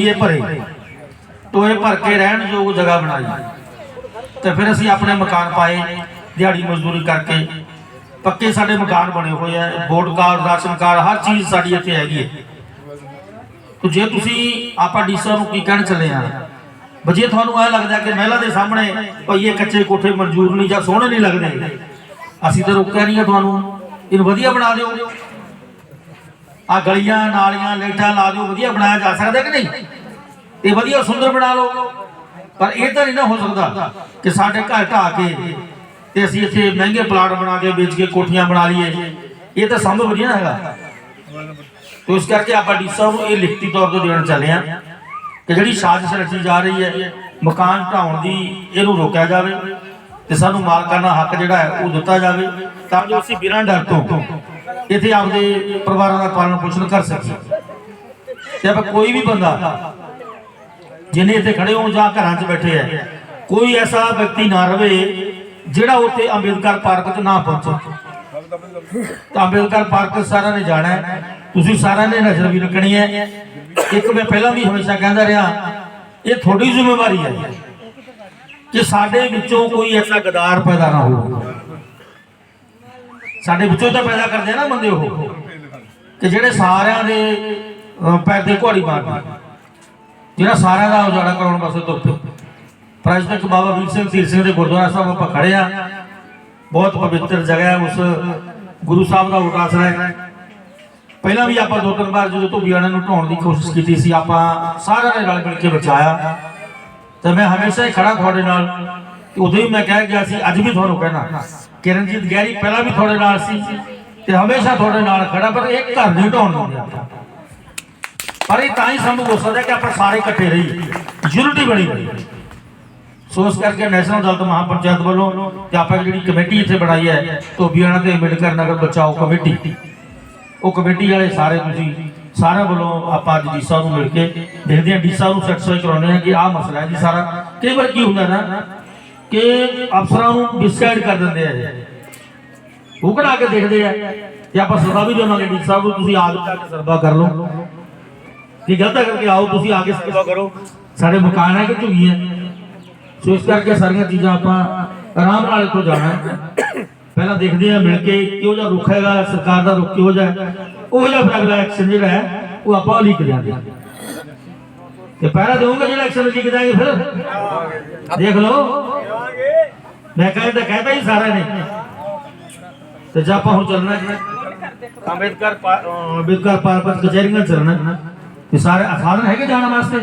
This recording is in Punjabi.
ਇਹ ਭਰੇ। ਟੋਏ ਭਰ ਕੇ ਰਹਿਣ ਯੋਗ ਜਗ੍ਹਾ ਬਣਾਈ। ਤੇ ਫਿਰ ਅਸੀਂ ਆਪਣੇ ਮਕਾਨ ਪਾਏ, ਦਿਹਾੜੀ ਮਜ਼ਦੂਰੀ ਕਰਕੇ। ਪੱਕੇ ਸਾਡੇ ਮਕਾਨ ਬਣੇ ਹੋਏ ਆ, ਵੋਟ ਕਾਰਡ, ਰਾਸ਼ਨ ਕਾਰਡ, ਹਰ ਚੀਜ਼ ਸਾਡੀ ਇੱਥੇ ਹੈਗੀ ਹੈ। ਤੇ ਜੇ ਤੁਸੀਂ, ਆਪਾਂ ਡੀਸਾ ਨੂੰ ਕੀ ਕਹਿਣ ਚੱਲੇ ਆ? ਵਜੇ ਤੁਹਾਨੂੰ ਇਹ ਲੱਗਦਾ ਕਿ ਮਹਿਲਾ ਦੇ ਸਾਹਮਣੇ ਭਈ ਇਹ ਕੱਚੇ ਕੋਠੇ ਮਨਜ਼ੂਰ ਨਹੀਂ ਜਾਂ ਸੋਹਣੇ ਨਹੀਂ ਲੱਗਦੇ, ਅਸੀਂ ਤਾਂ ਰੋਕਿਆ ਨਹੀਂ ਤੁਹਾਨੂੰ। ਇਹਨੂੰ ਵਧੀਆ ਬਣਾ ਦਿਓ। ਆ ਗਲੀਆਂ, ਨਾਲੀਆਂ ਲਾਈਟਾਂ ਲਾ ਦਿਓ, ਵਧੀਆ ਬਣਾਇਆ ਜਾ ਸਕਦਾ ਕਿ ਨਹੀਂ? ਤੇ ਵਧੀਆ ਸੁੰਦਰ ਬਣਾ ਲਓ। ਪਰ ਇਹ ਤਾਂ ਨਹੀਂ ਨਾ ਹੋ ਸਕਦਾ ਕਿ ਸਾਡੇ ਘਰ ਢਾਹ ਕੇ ਤੇ ਅਸੀਂ ਇੱਥੇ ਮਹਿੰਗੇ ਪਲਾਟ ਬਣਾ ਕੇ ਵੇਚ ਕੇ ਕੋਠੀਆਂ ਬਣਾ ਲਈਏ। ਇਹ ਤਾਂ ਸੰਭਵ ਨਹੀਂ ਹੈਗਾ। ਤੋ ਇਸ ਕਰਕੇ ਆਪਾਂ ਡੀ ਸਾਹਿਬ ਨੂੰ ਇਹ ਲਿਖਤੀ ਤੌਰ ਤੇ ਦੇਣਾ ਚਾਹੁੰਦੇ ਆ ਕਿ ਜਿਹੜੀ ਸਾਜ਼ਿਸ਼ ਰਚੀ ਜਾ ਰਹੀ ਹੈ, ਮਕਾਨ ਢਾਉਣ ਦੀ, ਇਹਨੂੰ ਰੋਕਿਆ ਜਾਵੇ ਤੇ ਸਾਨੂੰ ਮਾਲਕਾਨਾ ਹੱਕ ਜਿਹੜਾ ਹੈ ਉਹ ਦਿੱਤਾ ਜਾਵੇ ਤਾਂ ਜੋ ਅਸੀਂ ਬਿਨਾਂ ਡਰ ਤੋਂ ਇੱਥੇ ਆਪਦੇ ਪਰਿਵਾਰਾਂ ਦਾ ਪਾਲਣ ਪੋਸ਼ਣ ਕਰ ਸਕੀਏ। ਤੇ ਆਪਾਂ ਕੋਈ ਵੀ ਬੰਦਾ ਜਿਹਨੇ ਇੱਥੇ ਖੜੇ ਹੋ ਜਾਂ ਘਰਾਂ 'ਚ ਬੈਠੇ ਆ, ਕੋਈ ਐਸਾ ਵਿਅਕਤੀ ਨਾ ਰਵੇ ਜਿਹੜਾ ਉੱਥੇ ਅੰਬੇਦਕਰ ਪਾਰਕ 'ਚ ਨਾ ਪਹੁੰਚੇ। ਤਾਂ ਅੰਬੇਦਕਰ ਪਾਰਕ ਸਾਰਿਆਂ ਨੇ ਜਾਣਾ ਤੁਸੀਂ ਸਾਰਿਆਂ ਨੇ ਨਜ਼ਰ ਵੀ ਰੱਖਣੀ ਹੈ। ਇੱਕ ਮੈਂ ਪਹਿਲਾਂ ਵੀ ਹਮੇਸ਼ਾ ਕਹਿੰਦਾ ਰਿਹਾ, ਇਹ ਤੁਹਾਡੀ ਜ਼ਿੰਮੇਵਾਰੀ ਹੈ ਕਿ ਸਾਡੇ ਵਿੱਚੋਂ ਕੋਈ ਐਸਾ ਗਦਾਰ ਪੈਦਾ ਨਾ ਹੋਵੇ। ਸਾਡੇ ਵਿੱਚੋਂ ਤਾਂ ਪੈਦਾ ਕਰਦੇ ਆ ਨਾ ਬੰਦੇ ਉਹ। ਕਿ ਜਿਹੜੇ ਸਾਰਿਆਂ ਦੇ ਪੈਰ ਦੇ ਘੋੜੀ ਮਾਰਦੇ। ਜਿਹੜਾ ਸਾਰਿਆਂ ਦਾ ਉਜਾੜਾ ਕਰਾਉਣ ਵਾਸਤੇ ਤੁਰ ਪਰ ਅੱਜ ਤੱਕ ਬਾਬਾ ਵੀਰ ਸਿੰਘ ਧੀਰ ਸਿੰਘ ਦੇ ਗੁਰਦੁਆਰਾ ਸਾਹਿਬ ਆਪਾਂ ਖੜੇ ਆ। ਬਹੁਤ ਪਵਿੱਤਰ ਜਗ੍ਹਾ ਹੈ ਉਸ ਗੁਰੂ ਸਾਹਿਬ ਦਾ ਉਦਾਸਰਾ ਹੈ ਪਹਿਲਾਂ ਵੀ ਆਪਾਂ ਦੋ ਤਿੰਨ ਵਾਰ ਜਦੋਂ ਧੋਬੀਆਣਾ ਨੂੰ ਢਾਉਣ ਦੀ ਕੋਸ਼ਿਸ਼ ਕੀਤੀ ਸੀ, ਆਪਾਂ ਸਾਰਿਆਂ ਨੇ ਰਲ ਮਿਲ ਕੇ ਬਚਾਇਆ। ਤੇ ਮੈਂ ਹਮੇਸ਼ਾ ਹੀ ਖੜਾ ਤੁਹਾਡੇ ਨਾਲ ਉਦੋਂ ਹੀ ਮੈਂ ਕਹਿ ਗਿਆ ਸੀ, ਅੱਜ ਵੀ ਤੁਹਾਨੂੰ ਕਹਿਣਾ। ਕਿਰਨਜੀਤ ਗੈਰੀ ਪਹਿਲਾਂ ਵੀ ਤੁਹਾਡੇ ਨਾਲ ਸੀ ਤੇ ਹਮੇਸ਼ਾ ਤੁਹਾਡੇ ਨਾਲ ਖੜਾ, ਪਰ ਇੱਕ ਘਰ ਨਹੀਂ ਢਾਉਣ ਦਿੰਦੇ ਪਰ ਇਹ ਤਾਂ ਹੀ ਸੰਭਵ ਹੋ ਸਕਦਾ ਕਿ ਆਪਾਂ ਸਾਰੇ ਇਕੱਠੇ ਰਹੀਏ। ਯੂਨਿਟੀ ਬਣੀ ਰਹੇ ਸੋ ਇਸ ਕਰਕੇ ਨੈਸ਼ਨਲ ਦਲਤ ਮਹਾਪੰਚਾਇਤ ਵੱਲੋਂ ਤੇ ਆਪਾਂ ਜਿਹੜੀ ਕਮੇਟੀ ਇੱਥੇ ਬਣਾਈ ਹੈ, ਧੋਬੀਆਣਾ ਤੇ ਅੰਬੇਡਕਰ ਨਗਰ ਬਚਾਓ ਕਮੇਟੀ। ਉਹ ਕਮੇਟੀ ਵਾਲੇ ਸਾਰੇ ਤੁਸੀਂ ਸਾਰਿਆਂ ਵੱਲੋਂ ਆਪਾਂ ਅੱਜ ਡੀਸਾ ਨੂੰ ਮਿਲ ਕੇ ਦੇਖਦੇ ਹਾਂ। ਡੀਸਾ ਨੂੰ ਸੈਟੀਸਫਾਈ ਕਰਾਉਂਦੇ ਹਾਂ ਕਿ ਆਹ ਮਸਲਾ ਹੈ ਜੀ ਸਾਰਾ। ਕਈ ਵਾਰ ਕੀ ਹੁੰਦਾ ਨਾ ਕਿ ਅਫਸਰਾਂ ਨੂੰ ਡਿਸਾਈਡ ਕਰ ਦਿੰਦੇ ਆ ਇਹ ਉਹ ਕੇ ਦੇਖਦੇ ਆ? ਤੇ ਆਪਾਂ ਸਦਾ ਵੀ ਦੇਵਾਂਗੇ ਡੀ ਸਾਹਿਬ ਤੁਸੀਂ ਆਪ ਜਾ ਕੇ ਸਰਵਾ ਕਰ ਲਓ। ਕਿ ਗਲਤ ਕਰਕੇ ਆਓ ਤੁਸੀਂ ਆ ਕੇ ਸਰਵਾ ਕਰੋ? ਸਾਡੇ ਮਕਾਨ ਹੈ ਕਿ ਝੁਗੀ ਹੈ। ਸੋ ਇਸ ਕਰਕੇ ਸਾਰੀਆਂ ਚੀਜ਼ਾਂ ਆਪਾਂ ਆਰਾਮ ਨਾਲ ਇੱਥੋਂ ਜਾਣਾ ਪਹਿਲਾਂ ਦੇਖਦੇ ਆ ਮਿਲ ਕੇ ਕਿਹੋ ਜਿਹਾ ਰੁੱਖ ਹੈਗਾ, ਸਰਕਾਰ ਦਾ ਰੁੱਖ ਕਿਹੋ ਜਿਹਾ ਉਹ ਜਿਹਾ ਫਿਰ ਅਗਲਾ ਐਕਸ਼ਨ ਜਿਹੜਾ ਹੈ, ਉਹ ਆਪਾਂ ਲਿਖ ਦਿਆਂਗੇ ਤੇ ਪਹਿਰਾ ਦੇਵਾਂਗੇ ਜਿਹੜਾ ਐਕਸ਼ਨ ਲਿਖ ਦਾਂਗੇ ਫਿਰ। ਦੇਖ ਲਓ। ਮੈਂ ਕਹਿੰਦਾ ਕਹਿੰਦਾ ਹੀ ਸਾਰਿਆਂ ਨੇ। ਤੇ ਜੇ ਆਪਾਂ ਹੁਣ ਚੱਲਣਾ ਹੈ ਅੰਬੇਦਕਰ ਅੰਬੇਦਕਰ ਵਿੱਚ ਕਚਹਿਰੀਆਂ ਚੱਲਣਾ ਤੇ ਸਾਰੇ ਸਾਧਨ ਹੈਗੇ ਜਾਣ ਵਾਸਤੇ?